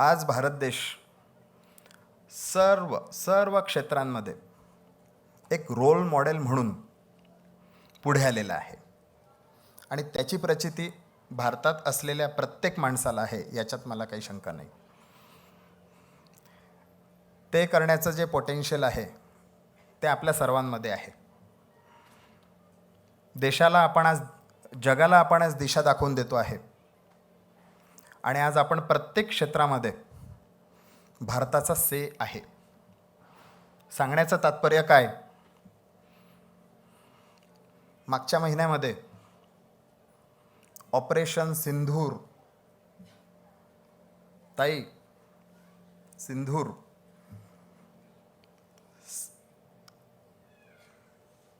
आज भारत देश सर्व सर्व क्षेत्रांमध्ये एक रोल मॉडेल म्हणून पुढे आलेला आहे. आणि त्याची प्रचिती भारतात असलेल्या प्रत्येक माणसाला आहे याच्यात मला काही शंका नाही. ते करण्याचं जे पोटेन्शियल आहे ते आपल्या सर्वांमध्ये आहे. देशाला आपण आज जगाला आपण आज दिशा दाखवून देतो आहे. आणि आज आपण प्रत्येक क्षेत्रामध्ये भारताचा से आहे. सांगण्याचं तात्पर्य काय? मागच्या महिन्यामध्ये ऑपरेशन सिंधूर ताई सिंधूर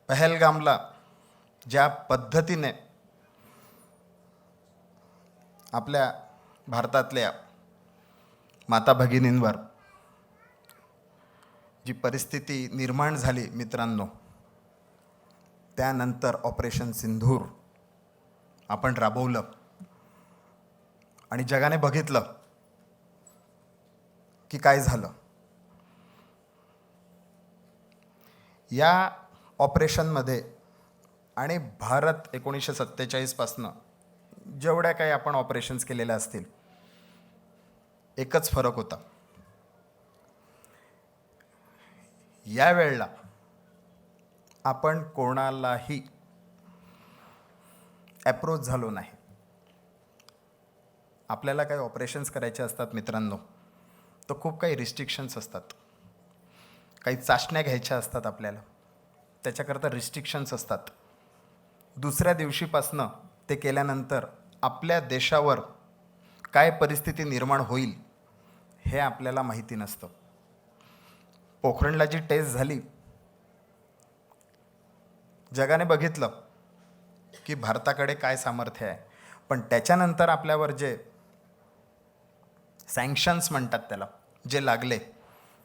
पहलगामला ज्या पद्धतीने आपल्या भारतातल्या माता भगिनींवर जी परिस्थिती निर्माण झाली मित्रांनो त्यानंतर ऑपरेशन सिंधूर आपण राबवलं आणि जगाने बघितलं की काय झालं. या ऑपरेशनमध्ये आणि भारत एकोणीसशे सत्तेचाळीसपासनं जेवढ्या काही आपण ऑपरेशन्स केलेल्या असतील एकच फरक होता. या वेळेला आपण कोणालाही ॲप्रोच झालो नाही. आपल्याला काही ऑपरेशन्स करायचे असतात मित्रांनो तर खूप काही रिस्ट्रिक्शन्स असतात. काही चाचण्या घ्यायच्या असतात आपल्याला त्याच्याकरता रिस्ट्रिक्शन्स असतात. दुसऱ्या दिवशीपासनं ते केल्यानंतर आपल्या देशावर काय परिस्थिती निर्माण होईल हे आपल्याला माहिती नसतं. पोखरणला जी टेस्ट झाली जगाने बघितलं की भारताकडे काय सामर्थ्य आहे. पण त्याच्यानंतर आपल्यावर जे सँक्शन्स म्हणतात त्याला जे लागले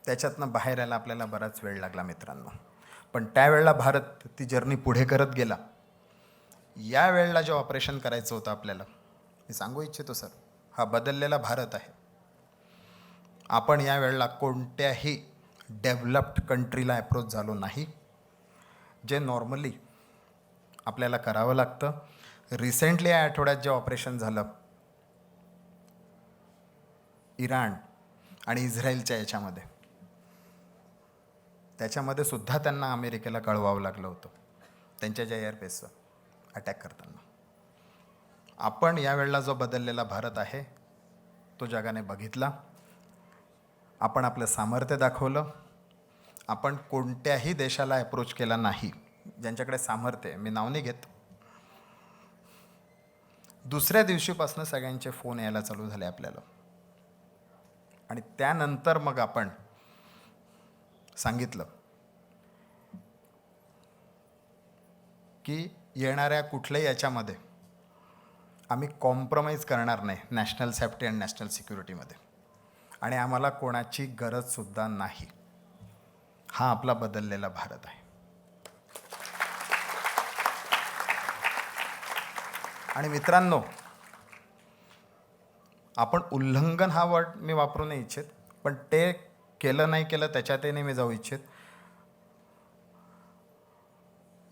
त्याच्यातनं बाहेर यायला आपल्याला बराच वेळ लागला मित्रांनो. पण त्यावेळेला भारत ती जर्नी पुढे करत गेला. या वेळेला जे ऑपरेशन करायचं होतं आपल्याला मी सांगू इच्छितो सर हा बदललेला भारत आहे. आपण या वेळेला कोणत्याही डेव्हलप्ड कंट्रीला अप्रोच झालो नाही. जे नॉर्मली आपल्याला करावं लागतं. रिसेंटली या आठवड्यात जे ऑपरेशन झालं. इराण आणि इस्रायलच्या याच्यामध्ये. त्याच्यामध्ये सुद्धा त्यांना अमेरिकेला कळवावं लागलं होतं. त्यांच्या ज्या एअरबेसचं अटॅक करताना. आपण यावेळेला जो बदललेला भारत आहे तो जगाने बघितला. आपण आपलं सामर्थ्य दाखवलं. आपण कोणत्याही देशाला अप्रोच केला नाही ज्यांच्याकडे सामर्थ्य मी नाव नाही घेत. दुसऱ्या दिवशीपासून सगळ्यांचे फोन यायला चालू झाले आपल्याला. आणि त्यानंतर मग आपण सांगितलं की येणाऱ्या कुठल्याही याच्यामध्ये आम्ही कॉम्प्रोमाइज करणार नाही नॅशनल सेफ्टी अँड नॅशनल सिक्युरिटीमध्ये आणि आम्हाला कोणाची गरजसुद्धा नाही. हा आपला बदललेला भारत आहे. आणि मित्रांनो आपण उल्लंघन हा वर्ड मी वापरू नाही इच्छित पण ते केलं नाही केलं त्याच्यातही नाही मी जाऊ इच्छित.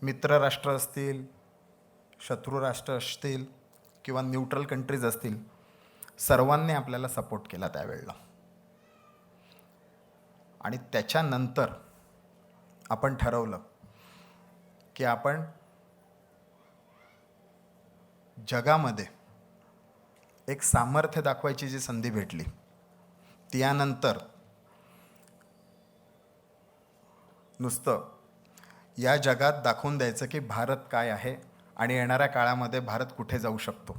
मित्र राष्ट्र असतील शत्रू राष्ट्र असतील किंवा न्यूट्रल कंट्रीज असतील सर्वांनी आपल्याला सपोर्ट केला त्यावेळेला. आणि त्याच्यानंतर आपण ठरवलं की आपण जगामध्ये एक सामर्थ्य दाखवायची जी संधी भेटली त्यानंतर नुसतं या जगात दाखवून द्यायचं की भारत काय आहे आणि येणाऱ्या काळामध्ये भारत कुठे जाऊ शकतो?